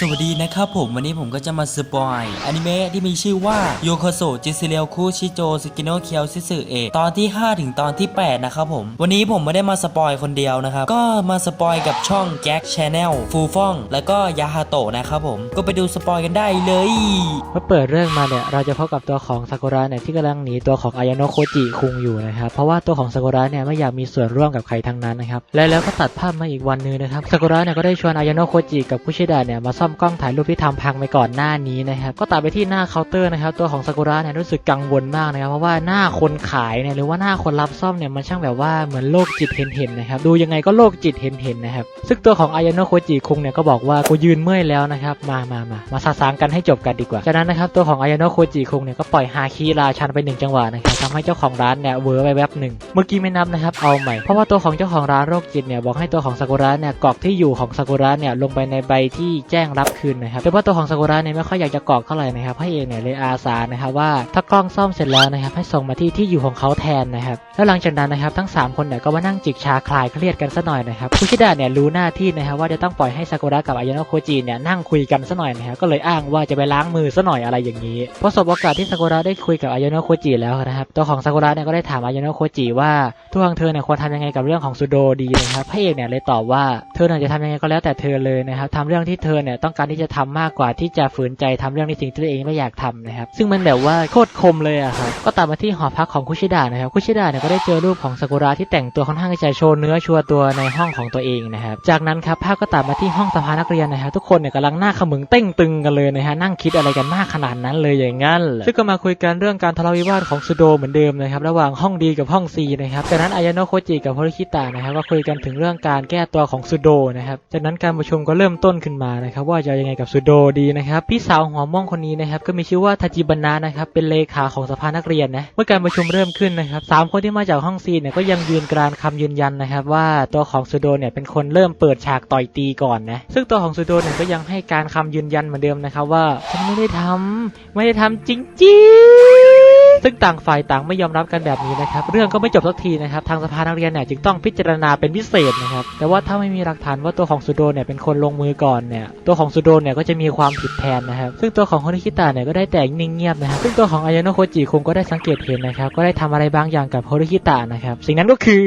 สวัสดีนะครับผมวันนี้ผมก็จะมาสปอยอนิเมะที่มีชื่อว่าโยโคโซจิซิเรียคุชิโจสกิโนเคียวซิสึเอะตอนที่ 5 ถึงตอนที่ 8 นะครับผม วันนี้ผมไม่ได้มาสปอยคนเดียวนะครับ ก็มาสปอยกับช่องแจ็คชาแนลฟูฟ่อง แล้วก็ยาฮาโตะนะครับผมก็ไปดูสปอยกันได้เลยเมื่อเปิดเรื่องมาเนี่ยเราจะพบกับตัวของซากุระเนี่ยที่กำลังหนีตัวของอายาโนะโคจิคุงอยู่นะครับเพราะว่าตัวของซากุระเนี่ยไม่อยากมีส่วนร่วมกับใครทั้งนั้นนะครับและแล้วก็ตัดภาพมาอีกวันนึงนะครับซากุระเนี่ยก็ได้ชวนอายาโนะโคจิกับคุชิดะเนี่ยมาซ่อมกล้องถ่ายรูปที่ทำพังไปก่อนหน้านี้นะครับ ก็ตัดไปที่หน้าเคาน์เตอร์นะครับ ตัวของซากุระเนี่ยรู้สึกกังวลมากนะครับ เพราะว่าหน้าคนขายเนี่ยหรือว่าหน้าคนรับซ่อมเนี่ยมันช่างแบบว่าเหมือนโรคจิตเห็นๆนะครับ ดูยังไงก็โรคจิตเห็นๆนะครับ ซึ่งตัวของอายาโนะโคจิคุงเนี่ยก็บอกว่ากูยืนเมื่อยแล้วนะครับ มามามามาสาสางกันให้จบกันดีกว่า จากนั้นนะครับตัวของอายาโนะโคจิคุงเนี่ยก็ปล่อยฮาคิราชันไปหนึ่งจังหวะนะครับทำให้เจ้าของร้านเนี่ยเวอร์ไปแวบหนึ่งเมื่อกี้ไม่นับนะครับเอาใหม่เพราะว่าตัวของเจ้าของร้านโรคจิตเนี่ยบอกให้ตัวของซากุระเนี่ยกรอกที่อยู่ของซากุระเนี่ยลงไปในใบที่แจ้งรับคืนนะครับแต่ว่าตัวของซากุระเนี่ยไม่ค่อยอยากจะกรอกเท่าไหร่นะครับให้เองเนี่ยเลยอาสานะครับว่าถ้ากล้องซ่อมเสร็จแล้วนะครับให้ส่งมาที่ที่อยู่ของเขาแทนนะครับแล้วหลังจากนั้นนะครับทั้งสามคนเนี่ยก็มานั่งจิกชาคลายเครียดกันซะหน่อยนะครับคุชิดะเนี่ยรู้หน้าที่นะครับว่าจะต้องปล่อยให้ซากุระกับอายาโนะโคจิเนี่ยนั่งคุยกันซะหน่อยนะครับก็เลยอ้างว่าจะไปล้างมือซะหน่อยอะไรอย่างนี้พอสบโอกาสที่ซากุระได้คุยกับอายาโนะโคจิแล้วนะครับตัวของซากุระเนี่ยก็ได้ถามอายาโนะโคจิว่าทุกทางเธอเนี่ยควรทำยังไงกับเรื่องของซูโดดีนะครับพระเอกเนี่ยเลยตอบว่าเธอเนี่ยจะทำยังไงก็แล้วแต่เธอเลยนะครับทำเรื่องที่เธอเนี่ยต้องการที่จะทำมากกว่าที่จะฝืนใจทำเรื่องในสิ่งที่ตัวเองไม่อยากทำนะครับ ซึ่งมันแบบว่าโคตรคมเลยอะครับ ก็ตามมาที่หอพักของคุชิดะนะครับ คุชิดะเนี่ยก็ได้เจอรูปของซากุระที่แต่งตัวค่อนข้างจะโชว์เนื้อโชว์ตัวในห้องของตัวเองนะครับ จากนั้นครับภาพก็ตัดมาที่ห้องสภานักเรียนนะครับทุกคนเนี่ยกำลังหน้าขมึงเต้งตึงกันเลยนะฮะนั่งคิดอะไรกันมากขนาดนั้นเลยอย่างงั้นซึ่งก็มาคุยกันเรื่องการทะเลาะวิวาทของซูโดเหมือนเดิมนะครับระหว่างห้องดีกับห้องซีนะครับจากนั้นอายาโนะโคจิกับโฮริคิตะนะครับก็คุยกันถึงเรื่องการแก้ตัวของซูโดนะครับจากนั้นการประชุมก็เริ่มต้นขึ้นมานะครับว่าาจะยังไงกับซูโดดีนะครับ พี่สาวหัวม่องคนนี้นะครับก็มีชื่อว่าทาจิบันนะนะครับเป็นเลขาของสภานักเรียนนะเมื่อการประชุมเริ่มขึ้นนะครับสามคนที่มาจากห้องซีเนี่ยก็ยังยืนกรานคำยืนยันนะครับว่าตัวของซูโดเนี่ยเป็นคนเริ่มเปิดฉากต่อยตีก่อนนะซึ่งตัวของซูโดเนี่ยก็ยังให้การคำยืนยันเหมือนเดิมนะครับว่าฉันไม่ได้ทำไม่ได้ทำจริงๆ ซึ่งต่างฝ่ายต่างไม่ยอมรับกันแบบนี้นะครับ เรื่องก็ไม่จบสักทีนะครับ ทางสภานักเรียนเนี่ยจึงต้องพิจารณาเป็นพิเศษนะครับ แต่ว่าถ้าไม่มีหลักฐานว่าตัวของซูโดเนี่ยเป็นคนลงมือก่อนเนี่ย ตัวของซูโดเนี่ยก็จะมีความผิดแทนนะครับ ซึ่งตัวของโฮนิคิตะเนี่ยก็ได้แต่นิ่งเงียบนะครับ ซึ่งตัวของอายาโนโคจิคงก็ได้สังเกตเห็นนะครับ ก็ได้ทำอะไรบางอย่างกับโฮนิคิตะนะครับ สิ่งนั้นก็คือ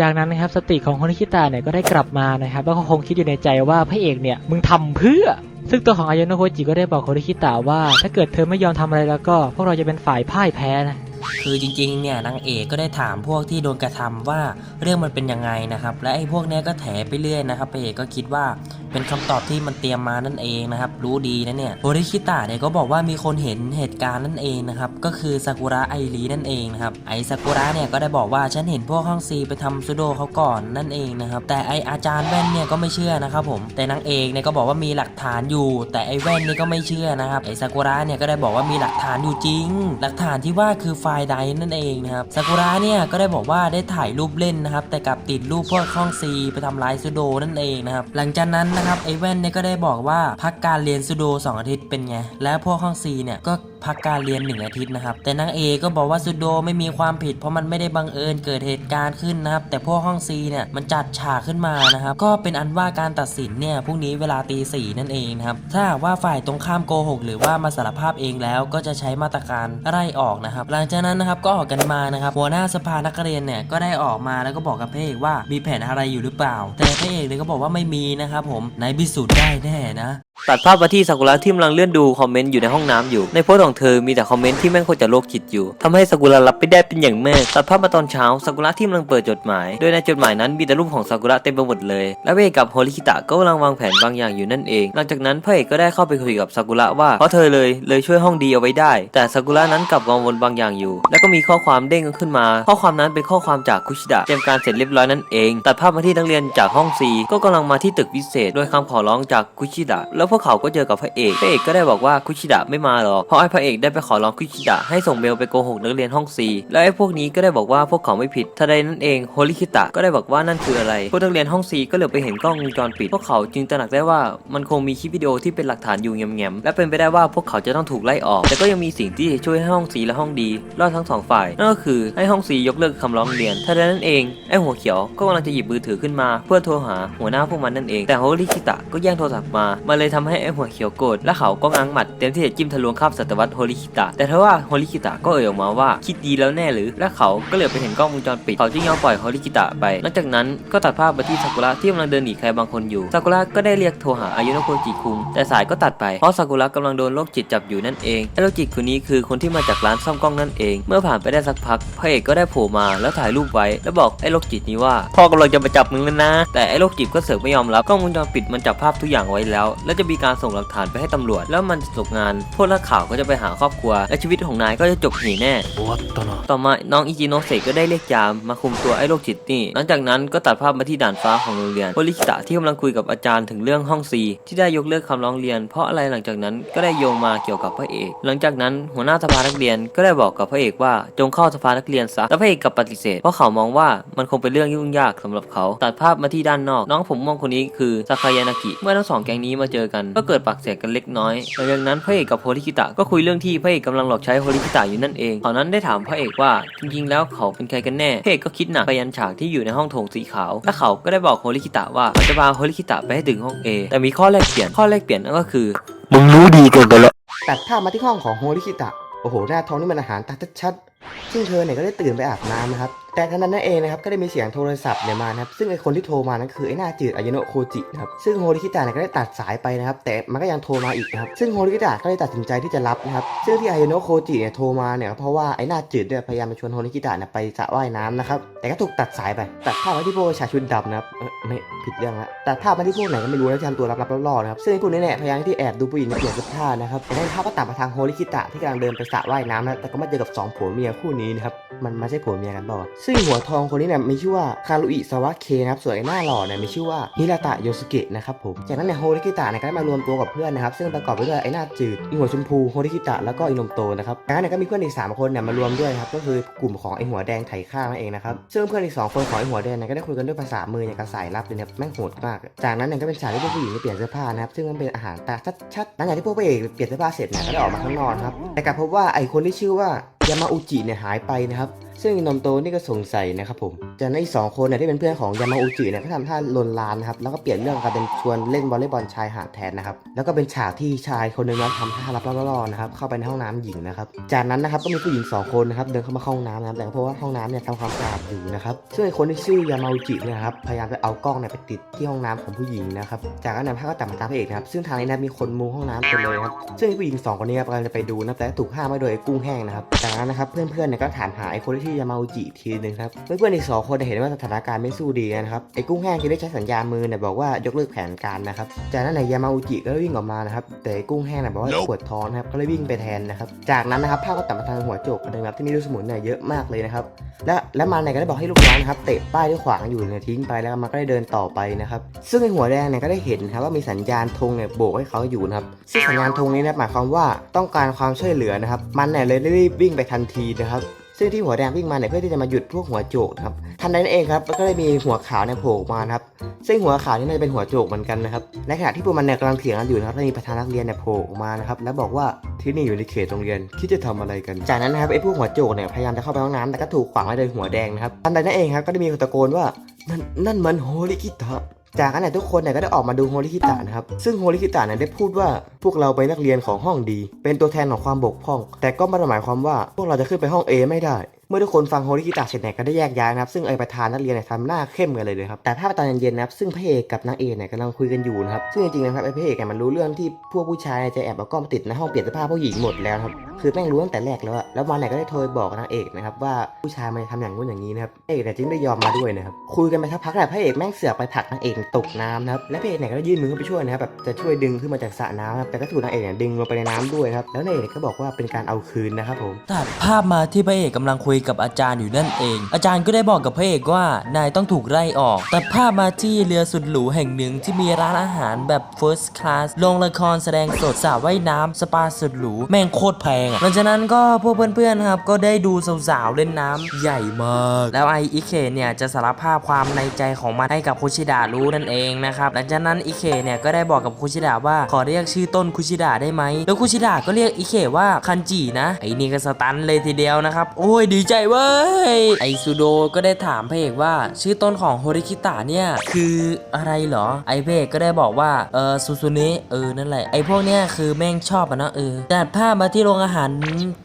จากนั้นนะครับสติของโฮนิคิตะเนี่ยก็ได้กลับมานะครับ แล้วก็คงคิดอยู่ในใจว่าพระเอกเนี่ยมึงทำเพื่อ ซึ่งตัวของอายโนะโคจิก็ได้บอกโคริคิตะว่า ถ้าเกิดเธอไม่ยอมทำอะไรแล้วก็ พวกเราจะเป็นฝ่ายพ่ายแพ้นะ คือจริงๆเนี่ยนางเอกก็ได้ถามพวกที่โดนกระทำว่าเรื่องมันเป็นยังไงนะครับ และไอ้พวกเนี้ยก็แถไปเรื่อยนะครับพระเอกก็คิดว่าเป็นคำตอบที่มันเตรียมมานั่นเองนะครับ รู้ดีนะเนี่ยโอริคิตะเนี่ยก็บอกว่ามีคนเห็นเหตุการณ์นั่นเองนะครับก็คือซากุระไอรีนั่นเองนะครับไอซากุระเนี่ยก็ได้บอกว่าฉันเห็นพวกห้องซีไปทำซูโดเขาก่อนนั่นเองนะครับแต่ไออาจารย์แว่นเนี่ยก็ไม่เชื่อนะครับผมแต่นางเอกเนี่ยก็บอกว่ามีหลักฐานอยู่ แต่ไอแว่นนี่ก็ไม่เชื่อนะครับไอซากุระเนี่ยก็ได้บอกว่ามีหลักฐานอยู่จริง หลักฐานที่ว่าคือไฟล์ใดนั่นเองนะครับซากุระเนี่ยก็ได้บอกว่าได้ถ่ายรูปเล่นนะครับแต่กลับติดรูปพวกข้องซีไปทำร้ายซูโดนั่นเองนะครับหลังจากนั้นนะครับไอแว่นเนี่ยก็ได้บอกว่าพักการเรียนซูโด2องอาทิตย์เป็นไงและพวกข้องซีเนี่ยก็ พักการเรียนหนึ่งอาทิตย์นะครับ แต่นางเอก็บอกว่าซูโดไม่มีความผิด เพราะมันไม่ได้บังเอิญเกิดเหตุการณ์ขึ้นนะครับ แต่พวกห้องซีเนี่ยมันจัดฉากขึ้นมานะครับ ก็เป็นอันว่าการตัดสินเนี่ยพรุ่งนี้เวลาตีสี่นั่นเองนะครับ ถ้าว่าฝ่ายตรงข้ามโกหกหรือว่ามาสารภาพเองแล้วก็จะใช้มาตรการไล่ออกนะครับ หลังจากนั้นนะครับก็ออกกันมานะครับ หัวหน้าสภานักเรียนเนี่ยก็ได้ออกมาแล้วก็บอกกับพระเอกว่ามีแผนอะไรอยู่หรือเปล่า แต่พระเอกเนี่ยก็บอกว่าไม่มีนะครับผมไหนพิสูจน์ได้แน่นะตัดภาพมาที่ซากุระที่กำลังเลื่อนดูคอมเมนต์อยู่ในห้องน้ำอยู่ ในโพสต์ของเธอมีแต่คอมเมนต์ที่แม่งโคตรจะโรคจิตอยู่ทำให้ซากุระรับไม่ได้เป็นอย่างมากตัดภาพมาตอนเช้าซากุระที่กำลังเปิดจดหมาย โดยในจดหมายนั้นมีแต่รูปของซากุระเต็มไปหมดเลย และเอกกับโฮริคิตะก็กำลังวางแผนบางอย่างอยู่นั่นเอง หลังจากนั้นพระเอกก็ได้เข้าไปคุยกับซากุระว่าเพราะเธอเลยเลยช่วยห้องดีเอาไว้ได้ แต่ซากุระนั้นกลับกังวลบางอย่างอยู่ แล้วก็มีข้อความเด้งขึ้นมา ข้อความนั้นเป็นข้อความจากคุชิดะเตรียมการเสร็จเรียบร้อยนั่นเอง ตัดภาพมาที่นักเรียนจากห้อง C ก็กำลังมาที่ตึกวิเศษโดยคำขอร้องจากคุชิดะแล้วพวกเขาก็เจอกับพระเอกพระเอกก็ได้บอกว่าคุชิดะไม่มาหรอกเพราะไอ้พระเอกได้ไปขอร้องคุชิดะให้ส่งเมลไปโกหกนักเรียนห้องซีแล้วไอ้พวกนี้ก็ได้บอกว่าพวกเขาไม่ผิดทันใดนั้นเองโฮริคิตะก็ได้บอกว่านั่นคืออะไร พวกนักเรียนห้องซีก็เหลือไปเห็นกล้องวงจรปิด พวกเขาจึงตระหนักได้ว่ามันคงมีคลิปวิดีโอที่เป็นหลักฐานอยู่แง้มๆและเป็นไปได้ว่าพวกเขาจะต้องถูกไล่ออก แต่ก็ยังมีสิ่งที่จะช่วยให้ห้องซีและห้องดีรอดทั้งสองฝ่ายนั่นก็คือให้ห้องซียกเลิกคำร้องเรียนทันใดนั้นเองไอ้หัวเขียวก็กำลังจะหยิบมือถือขึ้นมา เพื่อโทรหาหัวหน้าพวกมันนั่นเองแต่โฮริคิตะก็แย่งโทรศัพท์มามันเลยทำให้ไอ้หัวเขียวโกรธและเขาก็ง้างหมัดเตรียมที่จะจิ้มทะลวงคาบสัตวรรษโฮริคิตะแต่ทว่าโฮริคิตะก็เอ่ยออกมาว่าคิดดีแล้วแน่หรือ และเขาก็เหลือไปเห็นกล้องวงจรปิดเขาจึงยอมปล่อยโฮริคิตะไปหลังจากนั้นก็ตัดภาพไปที่ซากุระที่กำลังเดินหนีใครบางคนอยู่ซากุระก็ได้เรียกโทรหาอายุโนโคจิคุงแต่สายก็ตัดไปเพราะซากุระกำลังโดนโรคจิตจับอยู่นั่นเองไอ้โรคจิตคนนี้คือคนที่มาจากร้านซ่อมกล้องนั่นเอง เมื่อผ่านไปได้สักพักพระเอกก็ได้โผล่มาแล้วถ่ายรูปไว้ แล้วบอกไอ้โรคจิตนี้ว่าพ่อกำลังจะมาจับมึงแล้วนะ แต่ไอ้โรคจิตก็เสือกไม่ยอมรับกล้องวงจรปิดมันจับภาพทุกอย่างไว้แล้ว และจะมีการส่งหลักฐานไปให้ตำรวจ แล้วมันจะจบงานพวกนักข่าวก็จะไปหาครอบครัว และชีวิตของนายก็จะจบหีแน่ 終わったな ต่อมาน้องอิจิโนะเสกก็ได้เรียกยามมาคุมตัวไอ้โรคจิตนี่ หลังจากนั้นก็ตัดภาพมาที่ด่านฟ้าของโรงเรียนโฮริคิตะที่กำลังคุยกับอาจารย์ถึงเรื่องห้องซีที่ได้ยกเลิกคำร้องเรียน เพราะอะไรหลังจากนั้นก็ได้โยงมาเกี่ยวกับพระเอก หลังจากนั้นหัวหน้าสภานักเรียนก็ได้บอกกับพระเอกว่าจงเข้าสภานักเรียนซะแต่พระเอกกลับปฏิเสธ เพราะเขามองว่ามันคงเป็นเรื่องยุ่งยากสำหรับเขา ตัดภาพมาที่ด้านนอก น้องผมม่วงคนนี้คือซากายานากิ เมื่อทั้งสองแก๊งนี้มาเจอกัน ก็เกิดปากเสียงกันเล็กน้อย หลังจากนั้นพระเอกกับโฮริคิตะก็คุย เรื่องที่พระเอกกำลังหลอกใช้โฮริคิตะอยู่นั่นเองเขานั้นได้ถามพระเอกว่าจริงๆ แล้วเขาเป็นใครกันแน่พระเอกก็คิดหนักไปยันฉากที่อยู่ในห้องโถงสีขาว และเขาก็ได้บอกโฮริคิตะว่าเขาจะพาโฮริคิตะไปให้ถึงห้อง A แต่มีข้อแลกเปลี่ยนข้อแลกเปลี่ยนนั่นก็คือมึงรู้ดีเกินไปแล้วตัดภาพมาที่ห้องของโฮริคิตะโอ้โหหน้าท้องนี่มันอาหารตาชัดๆ ซึ่งเธอเนี่ยก็ได้ตื่นไปอาบน้ำนะครับ แต่ทันนั้นนั่นเองนะครับก็ได้มีเสียงโทรศัพท์เนี่ยมานะครับ ซึ่งไอคนที่โทรมานั้นคือไอหน้าจืดอายโนะโคจินะครับ ซึ่งโฮริคิตะเนี่ยก็ได้ตัดสายไปนะครับ แต่มันก็ยังโทรมาอีกนะครับ ซึ่งโฮริคิตะก็ได้ตัดสินใจที่จะรับนะครับ ซึ่งที่อายโนะโคจิเนี่ยโทรมาเนี่ยเพราะว่าไอหน้าจืดเนี่ยพยายามจะชวนโฮริคิตะเนี่ยไปสระว่ายน้ำนะครับ แต่ก็ถูกตัดสายไป ตัดภาพไว้ที่พวกชายชุดดำนะครับเออไม่ผิดเรื่องละตัดภาพมาที่พวกไหนก็ไม่รู้แล้วทำตัวรับๆล่อๆนะครับ ซึ่งไอพวกนี้เนี่ยพยายามที่แอบดูผู้หญิงเปลี่ยนเสื้อผ้านะครับแต่ในภาพก็ตัดมาทางโฮริคิตะที่กำลังเดินไปสระว่ายน้ำนะแต่ก็มาเจอกับสองผัวเมียคู่นี้นะครับมันไม่ใช่ผัวเมียกันเปล่าซึ่งหัวทองคนนี้เนี่ยมีชื่อว่าคารุอิสวะเคนะครับส่วนไอ้หน้าหล่อเนี่ยมีชื่อว่าฮิราตะโยสุเกะนะครับผมจากนั้นเนี่ยโฮริคิตะเนี่ยก็ได้มารวมตัวกับเพื่อนนะครับซึ่งประกอบไปด้วยไอ้หน้าจืดอีหัวชมพูโฮริคิตะแล้วก็อีนมโตนะครับจากนั้นเนี่ยก็มีเพื่อนอีกสามคนเนี่ยมารวมด้วยครับก็คือกลุ่มของไอ้หัวแดงไถข้างนั่นเองนะครับซึ่งเพื่อนอีกสองคนของไอ้หัวแดงเนี่ยก็ได้คุยกันด้วยภาษามืออย่างกับสายลับเลยนะครับแม่งโหดมาก จากนั้นเนี่ยก็เป็นฉากที่พวกผู้หญิงเนี่ยเปลี่ยนเสื้อผ้านะครับซึ่งมันเป็นอาหารตาชัดๆหลังจากที่พวกพระเอกเปลี่ยนเสื้อผ้าเสร็จเนี่ยก็ได้ออกมาข้างนอกครับแต่กลับพบว่าไอ้คนที่ชื่อว่ายามาอุจิเนี่ยหายไปนะครับ샵 ซึ่งนมโตนี่ก็สงสัยนะครับผม จากนั้นอีกสองคนเนี่ยที่เป็นเพื่อนของยามาอุจิเนี่ยก็ทำท่าลวนลามนะครับ แล้วก็เปลี่ยนเรื่องกลายเป็นชวนเล่นวอลเลย์บอลชายหาดแทนนะครับ แล้วก็เป็นฉากที่ชายคนหนึ่งนะทำท่ารับล่อๆนะครับ เข้าไปในห้องน้ำหญิงนะครับ จากนั้นนะครับก็มีผู้หญิงสองคนนะครับเดินเข้ามาห้องน้ำนะครับแต่เพราะว่าห้องน้ำเนี่ยทำความสะอาดอยู่นะครับซึ่งไอ้คนที่ชื่อยามาอุจิเนี่ยนะครับพยายามจะเอากล้องเนี่ยไปติดที่ห้องน้ำของผู้หญิงนะครับ จากนั้นภาพก็ตัดมาตามพระเอกนะครับซึ่งทางนี้นะมีคนมุงห้องน้ำเต็มเลยครับซึ่งไอ้ผู้หญิงสองคนนี้กำลังจะไปดูนะแต่ถูกห้ามไว้โดยกุ้งแห้งนะครับจากนั้นนะครับเพื่อนๆเนี่ยก็ถามหาไอ้คนที่ชื่อยามาอุจิอีกทีหนึงครับเพื่อนๆอีกสองคนเนี่ยเห็นว่าสถานการณ์ไม่สู้ดีนะครับไอ้กุ้งแห้งที่ได้ใช้สัญญาณมือเนี่ยบอกว่ายกเลิกแผนการนะครับจากนั้นนายยามาอุจิก็วิ่งออกมานะครับแต่ไอ้กุ้งแห้งเนี่ยบอกว่าปวดท้องนะครับก็เลยวิ่งไปแทนนะครับจากนั้นนะครับภาพก็ตัดมาทางหัวโจกคนหนึงครับที่มีลูกสมุนเนี่ยเยอะมากเลยนะครับและและมันเนี่ยก็ได้บอกให้ลูกน้องนะครับเตะป้ายที่ขวางอยู่เนี่ยทิ้งไปแล้วมันก็ได้เดินต่อไปนะครับซึ่งไอ้หัวแดงเนี่ยก็ได้เห็นนะครับว่ามีสัญญาณธงเนี่ยโบกให้เขาอยู่นะครับซึ่งสัญญาณธงนี้นะหมายความว่าต้องการความช่วยเหลือนะครับมันเนี่ยเลยรีบวิ่งไปทันทีนะครับ ซึ่งที่หัวแดงวิ่งมาเนี่ยเพื่อที่จะมาหยุดพวกหัวโจกครับทันใดนั้นเองครับก็ได้มีหัวขาวเนี่ยโผล่มาครับซึ่งหัวขาวนี่น่าจะเป็นหัวโจกเหมือนกันนะครับในขณะที่พวกมันเนี่ยกำลังเถียงกันอยู่นะครับมีประธานนักเรียนเนี่ยโผล่มานะครับแล้วบอกว่าที่นี่อยู่ในเขตโรงเรียนคิดจะทำอะไรกัน จากนั้นนะครับไอ้พวกหัวโจกเนี่ยพยายามจะเข้าไปห้องน้ำแต่ก็ถูกขวางไว้โดยหัวแดงนะครับทันใดนั้นเองครับก็ได้มีคนตะโกนว่านั่นนั่นมันโฮริคิตะ จากนั้นเนี่ยทุกคนเนี่ยก็ได้ออกมาดูโฮลิคิตะนะครับ ซึ่งโฮลิคิตะเนี่ยได้พูดว่าพวกเราเป็นนักเรียนของห้องดี เป็นตัวแทนของความบกพร่อง แต่ก็ไม่ได้หมายความว่าพวกเราจะขึ้นไปห้อง A ไม่ได้ เมื่อทุกคนฟังโฮริคิตะเสร็จเนี่ยก็ได้แยกย้ายนะครับ ซึ่งไอประธานนักเรียนเนี่ยทำหน้าเข้มกันเลยเลยครับแต่ภาพตอนเย็นๆนะครับซึ่งพระเอกกับนางเอกเนี่ยกำลังคุยกันอยู่นะครับซึ่งจริงๆนะครับไอพระเอกเนี่ยมันรู้เรื่องที่พวกผู้ชายจะแอบเอากล้องมาติดในห้องเปลี่ยนเสื้อผ้าผู้หญิงหมดแล้วครับคือแม่งรู้ตั้งแต่แรกแล้วอะแล้ววันไหนก็ได้โทรบอกนางเอกนะครับว่าผู้ชายมันทำอย่างนู้นอย่างนี้นะครับพระเอกเนี่ยจึงได้ยอมมาด้วยนะครับคุยกันไปสักพักแหละพระเอกแม่งเสือกไปผลักนางเอกตกน้ำนะครับและพระเอกเนี่ยก็ได้ยื่นมือเข้าไปช่วยนะครับแบบจะช่วยดึงขึ้นมาจากสระน้ำนะครับแต่ก็ถูกนางเอกเนี่ยดึงลงไปในน้ำด้วยครับแล้วนางเอกก็บอกว่าเป็นการเอาคืนนะครับผมตัดภาพมาที่พระเอกกำลังคุยยกับอาจารย์อยู่นั่นเอง อาจารย์ก็ได้บอกกับพระเอกว่านายต้องถูกไล่ออก แตัดภาพมาที่เรือสุดหรูแห่งหนึ่งที่มีร้านอาหารแบบ first class โรงละครแสดงสดสระว่ายน้ำสปาสุดหรูแม่งโคตรแพงอะหลังจากนั้นก็พวกเพื่อนๆครับก็ได้ดูสาวๆเล่นน้ำใหญ่มาก แล้วไออิเคเนี่ยจะสารภาพความในใจของมันให้กับคุชิดะรู้นั่นเองนะครับหลังจากนั้นอิเคเนี่ยก็ได้บอกกับคุชิดะว่าขอเรียกชื่อต้นคุชิดะได้ไหมแล้วคุชิดะก็เรียกอิเคว่าคันจินะไอนี่ก็สตันเลยทีเดียวนะครับโอ้ยดีใจเว้ย ไอซูโดก็ได้ถามพระเอกว่า ชื่อต้นของโฮริคิตะเนี่ย คืออะไรเหรอ ไอพระเอกก็ได้บอกว่า เออซูซูเนะเออ นั่นแหละ ไอพวกเนี้ยคือแม่งชอบอะนะเออจัดภาพมาที่โรงอาหาร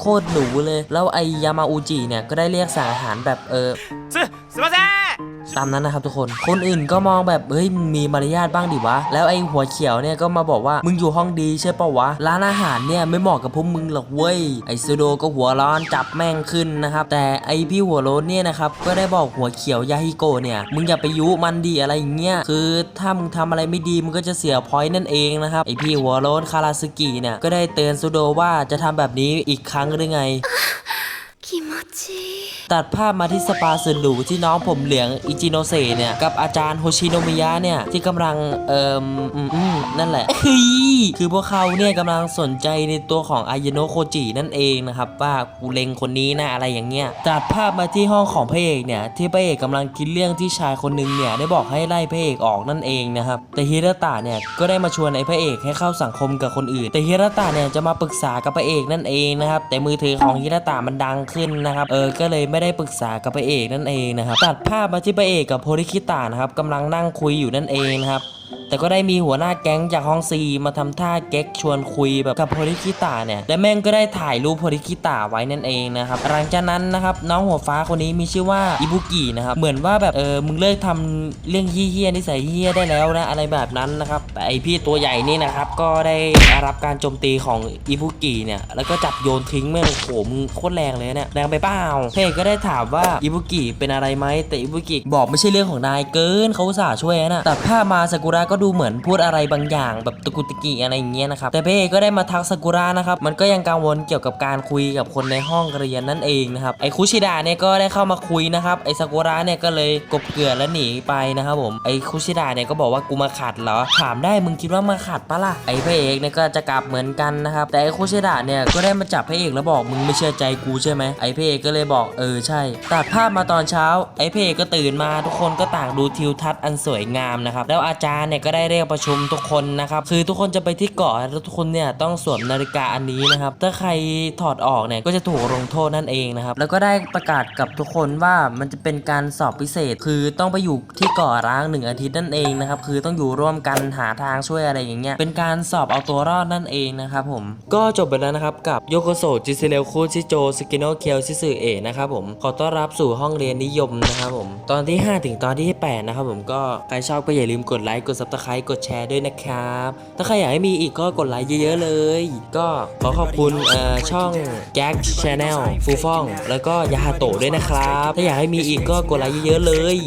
โคตรหนูเลย แล้วไอยามาอุจิเนี่ยก็ได้เรียกสั่งอาหารแบบเออ すすいません ตามนั้นนะครับทุกคน คนอื่นก็มองแบบ เฮ้ยมึงมีมารยาทบ้างดิวะ แล้วไอ้หัวเขียวเนี่ยก็มาบอกว่า มึงอยู่ห้องดีใช่ปะวะ ร้านอาหารเนี่ยไม่เหมาะกับพวกมึงหรอกเว้ย ไอ้ซูโดก็หัวร้อนจับแม่งขึ้นนะครับ แต่ไอ้พี่หัวโล้นเนี่ยนะครับ ก็ได้บอกหัวเขียวยาฮิโกะเนี่ย มึงอย่าไปยุมันดีอะไรอย่างเงี้ย คือถ้ามึงทำอะไรไม่ดีมึงก็จะเสียพอยต์นั่นเองนะครับ ไอ้พี่หัวโล้นคาราซึกิเนี่ย ก็ได้เตือนซูโดว่าจะทำแบบนี้อีกครั้งหรือไง 気持ちいい ตัดภาพมาที่สปาสุดหรูที่น้องผมเหลืองอิจิโนเซเนี่ย กับอาจารย์โฮชิโนมิยะเนี่ย ที่กำลังเอ่มอืมอืมนั่นแหละ คือพวกเขาเนี่ยกำลังสนใจในตัวของอายโนโคจินั่นเองนะครับว่ากูเลงคนนี้นะอะไรอย่างเงี้ยตัดภาพมาที่ห้องของพระเอกเนี่ย ที่พระเอกกำลังคิดเรื่องที่ชายคนหนึงเนี่ยได้บอกให้ไล่พระเอกออกนั่นเองนะครับแต่ฮิรตะเนี่ยก็ได้มาชวนไอ้พระเอกให้เข้าสังคมกับคนอื่น แต่ฮิรตะเนี่ยจะมาปรึกษากับพระเอกนั่นเองนะครับแต่มือถือของฮิรตะมันดังขึ้นนะครับเออก็เลยไม่ได้ปรึกษากับพระเอกนั่นเองนะครับตัดภาพมาที่พระเอกกับโพลิคิตานะครับกำลังนั่งคุยอยู่นั่นเองนะครับ แต่ก็ได้มีหัวหน้าแก๊งจากห้องซีมาทำท่าเก๊กชวนคุยแบบกับโพริคิตะเนี่ยและแม่งก็ได้ถ่ายรูปโพริคิตะไว้นั่นเองนะครับหลังจากนั้นนะครับน้องหัวฟ้าคนนี้มีชื่อว่าอิบุกินะครับเหมือนว่าแบบเออมึงเลิกทำเรื่องเฮี้ยนิสัยเฮี้ยได้แล้วนะอะไรแบบนั้นนะครับแต่ไอพี่ตัวใหญ่นี่นะครับก็ได้รับการโจมตีของอิบุกิเนี่ยแล้วก็จับโยนทิ้งแม่งโอ้โหมึงโคตรแรงเลยเนี่ยแรงไปเปล่าเพจก็ได้ถามว่าอิบุกิเป็นอะไรไหมแต่อิบุกิบอกไม่ใช่เรื่องของนายเกินเขาสาช่วยนะตัดภามาซากุระก็ดูเหมือนพูดอะไรบางอย่าง แบบตะกุตะกิอะไรอย่างเงี้ยนะครับแต่เพจก็ได้มาทักซากุระนะครับมันก็ยังกังวลเกี่ยวกับการคุยกับคนในห้องเรียนนั่นเองนะครับไอคุชิดะเนี่ยก็ได้เข้ามาคุยนะครับไอซากุระเนี่ยก็เลยกบเกลื่อนและหนีไปนะครับผมไอคุชิดะเนี่ยก็บอกว่ากูมาขัดเหรอถามได้มึงคิดว่ามาขัดปะล่ะไอพระเอกเนี่ยก็จะกลับเหมือนกันนะครับแต่ไอคุชิดะเนี่ยก็ได้มาจับพระเอกแล้วบอกมึงไม่เชื่อใจกูใช่ไหมไอพระเอกก็เลยบอกเออใช่ตัดภาพมาตอนเช้าไอพระเอกก็ตื่นมาทุกคนก็ต่างดูทิวทัศน์อันสวยงามนะครับแล้วอาจารย์เนี่ยก็ได้เรียกประชุมทุกคนนะครับคือทุกคนจะไปที่เกาะแล้วทุกคนเนี่ยต้องสวมนาฬิกาอันนี้นะครับถ้าใครถอดออกเนี่ยก็จะถูกลงโทษนั่นเองนะครับแล้วก็ได้ประกาศกับทุกคนว่ามันจะเป็นการสอบพิเศษ คือต้องไปอยู่ที่เกาะร้างหนึ่งอาทิตย์นั่นเองนะครับคือต้องอยู่ร่วมกันหาทางช่วยอะไรอย่างเงี้ยเป็นการสอบเอาตัวรอดนั่นเองนะครับผมก็จบไปแล้วนะครับกับโยโกโซจิเซเลคูชิโจสกิโนเคียวชิสึเอะนะครับผมขอต้อนรับสู่ห้องเรียนนิยมนะครับผมตอนที่ 5 ถึงตอนที่ 8 นะครับผมก็ใครชอบก็อย่าลืมกดไลค์กด subscribe กดแชร์ด้วยนะครับ ถ้าใครอยากให้มีอีกก็กดไลค์เยอะๆเลย ก็ขอขอบคุณช่อช่องแจ็คชาแนลฟูฟ่อง แล้วก็ยาฮาโตะด้วยนะครับ ถ้าอยากให้มีอีกก็กดไลค์เยอะๆเลย